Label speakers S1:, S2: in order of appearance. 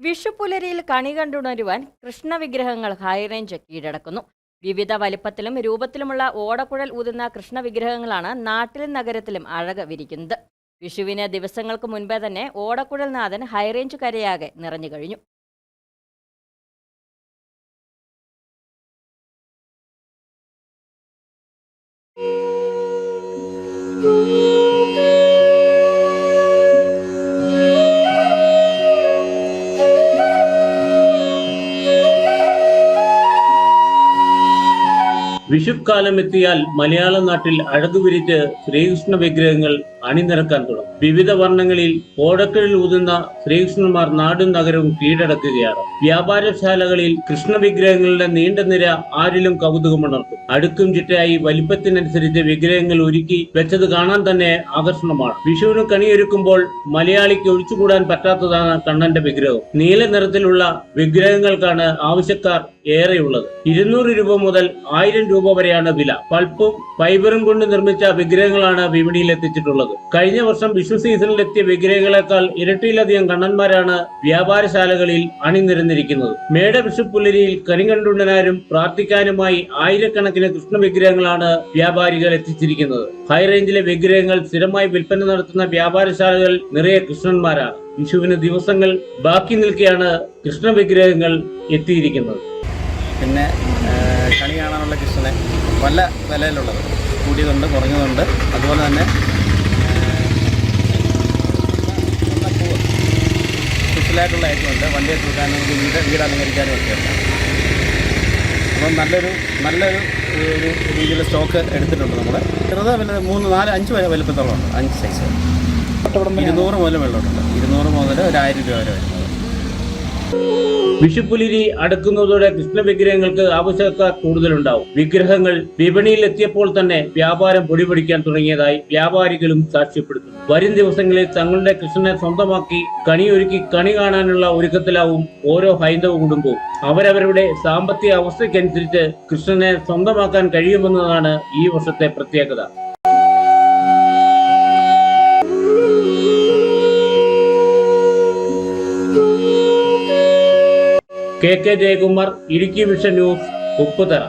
S1: വിഷുപ്പുലരിയിൽ കണി കണ്ടുണരുവാൻ കൃഷ്ണവിഗ്രഹങ്ങൾ ഹൈറേഞ്ച് കീഴടക്കുന്നു. വിവിധ വലിപ്പത്തിലും രൂപത്തിലുമുള്ള ഓടക്കുഴൽ ഊതുന്ന കൃഷ്ണവിഗ്രഹങ്ങളാണ് നാട്ടിലും നഗരത്തിലും അഴക വിരിക്കുന്നത്. വിഷുവിന് ദിവസങ്ങൾക്ക് മുൻപേ തന്നെ ഓടക്കുഴൽ നാഥൻ ഹൈറേഞ്ച് കരയാകെ നിറഞ്ഞു കഴിഞ്ഞു.
S2: വിഷുക്കാലം എത്തിയാൽ മലയാള നാട്ടിൽ അഴകുപിരിച്ച് ശ്രീകൃഷ്ണ വിഗ്രഹങ്ങൾ അണിനിരക്കാൻ തുടങ്ങും. വിവിധ വർണങ്ങളിൽ ഓടക്കളിൽ ഊതുന്ന ശ്രീകൃഷ്ണന്മാർ നാടും നഗരവും കീഴടക്കുകയാണ്. വ്യാപാരശാലകളിൽ കൃഷ്ണ വിഗ്രഹങ്ങളുടെ നീണ്ട നിര ആരിലും കൗതുകമുണർത്തും അടുക്കും ചിട്ടയായി വലിപ്പത്തിനനുസരിച്ച് വിഗ്രഹങ്ങൾ ഒരുക്കി വെച്ചത് കാണാൻ തന്നെ ആകർഷണമാണ്. വിഷുവിന് കണിയൊരുക്കുമ്പോൾ മലയാളിക്ക് ഒഴിച്ചുകൂടാൻ പറ്റാത്തതാണ് കണ്ണന്റെ വിഗ്രഹം. നീല നിറത്തിലുള്ള വിഗ്രഹങ്ങൾക്കാണ് ആവശ്യക്കാർ ഏറെയുള്ളത്. ഇരുന്നൂറ് രൂപ മുതൽ ആയിരം രൂപ വരെയാണ് വില. പൾപ്പും ഫൈബറും കൊണ്ട് നിർമ്മിച്ച വിഗ്രഹങ്ങളാണ് വിപണിയിൽ എത്തിച്ചിട്ടുള്ളത്. കഴിഞ്ഞ വർഷം വിഷു സീസണിൽ എത്തിയ വിഗ്രഹങ്ങളെക്കാൾ ഇരട്ടിയിലധികം കണ്ണന്മാരാണ് വ്യാപാരശാലകളിൽ അണിനിരന്നിരിക്കുന്നത്. മേട വിഷു പുലരിയിൽ കരിങ്കണ്ടുണ്ടനാരും പ്രാർത്ഥിക്കാനുമായി ആയിരക്കണക്കിന് കൃഷ്ണ വിഗ്രഹങ്ങളാണ് വ്യാപാരികൾ എത്തിച്ചിരിക്കുന്നത്. ഹൈറേഞ്ചിലെ വിഗ്രഹങ്ങൾ സ്ഥിരമായി വിൽപ്പന നടത്തുന്ന വ്യാപാരശാലകൾ നിറയെ കൃഷ്ണന്മാരാണ്. വിഷുവിന് ദിവസങ്ങൾ ബാക്കി നിൽക്കെയാണ് കൃഷ്ണ വിഗ്രഹങ്ങൾ എത്തിയിരിക്കുന്നത്.
S3: പിന്നെ കണി കാണാനുള്ള കൃഷ്ണനെ പല വിലയിലുള്ളത്. കൂടിയതുണ്ട് കുറഞ്ഞതുണ്ട്. അതുപോലെ തന്നെ സ്പെഷ്യലായിട്ടുള്ള ഐറ്റമുണ്ട് വണ്ടിയെ തൂക്കാനും വീട് വീട് അലങ്കരിക്കാനും ഒക്കെ അപ്പം നല്ലൊരു നല്ലൊരു ഒരു രീതിയിൽ സ്റ്റോക്ക് എടുത്തിട്ടുണ്ട് നമ്മൾ ചെറുത് പിന്നെ മൂന്ന് നാല് അഞ്ച് വരെ വലുപ്പത്തോളം ഉണ്ട്. അഞ്ച് സൈസ്. ഇരുന്നൂറ് മുതൽ വെള്ളമുണ്ട്. ഇരുന്നൂറ് മുതൽ ഒരു ആയിരം രൂപ വരെ വരുന്നത്.
S2: വിഷുപ്പുലിരി അടുക്കുന്നതോടെ കൃഷ്ണ വിഗ്രഹങ്ങൾക്ക് ആവശ്യക്കാർ കൂടുതലുണ്ടാവും. വിഗ്രഹങ്ങൾ വിപണിയിൽ എത്തിയപ്പോൾ തന്നെ വ്യാപാരം പൊടിപിടിക്കാൻ തുടങ്ങിയതായി വ്യാപാരികളും സാക്ഷ്യപ്പെടുത്തുന്നു. വരും ദിവസങ്ങളിൽ തങ്ങളുടെ കൃഷ്ണനെ സ്വന്തമാക്കി കണിയൊരുക്കി കണി കാണാനുള്ള ഒരുക്കത്തിലാവും ഓരോ ഹൈന്ദവ കുടുംബവും. അവരവരുടെ സാമ്പത്തിക അവസ്ഥയ്ക്കനുസരിച്ച് കൃഷ്ണനെ സ്വന്തമാക്കാൻ കഴിയുമെന്നതാണ് ഈ വർഷത്തെ പ്രത്യേകത. K K Jayakumar Idukki vision news Upputhara.